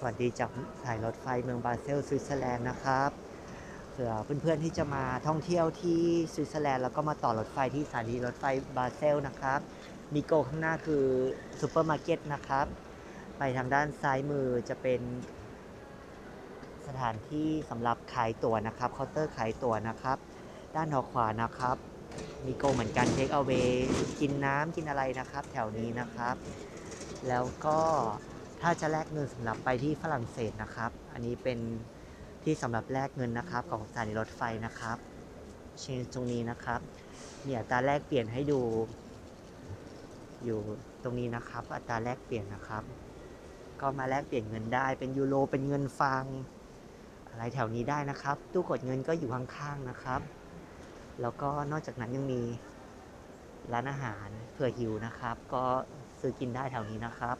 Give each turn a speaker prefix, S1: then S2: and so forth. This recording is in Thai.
S1: สวัสดีจากสายรถไฟเมืองบาเซลสวิตเซอร์แลนด์นะครับเผื่อเพื่อนๆที่จะมาท่องเที่ยวที่สวิตเซอร์แลนด์แล้วก็มาต่อรถไฟที่สถานีรถไฟบาเซลนะครับมีโกข้างหน้าคือซูเปอร์มาร์เก็ตนะครับ ไปทางด้านซ้ายมือจะเป็นสถานที่สำหรับขายตั๋วนะครับเคาน์เตอร์ขายตั๋วนะครับ ด้านทางขวานะครับ มีโกเหมือนกันเทคเอา a y กินน้ำกินอะไรนะครับ แถวนี้นะครับ แล้วก็ ถ้าจะแลกเงินสำหรับไปที่ฝรั่งเศสนะครับ อันนี้เป็นที่สำหรับแลกเงินนะครับของสถานีรถไฟนะครับเชนตรงนี้นะครับมีอัตราแลกเปลี่ยนให้ดู อยู่ตรงนี้นะครับ อัตราแลกเปลี่ยนนะครับ ก็มาแลกเปลี่ยนเงินได้เป็นยูโรเป็นเงินฟัง อะไรแถวนี้ได้นะครับ ตู้กดเงินก็อยู่ข้างๆนะครับ แล้วก็นอกจากนั้นยังมีร้านอาหารเผื่อหิวนะครับ ก็ซื้อกินได้แถวนี้นะครับ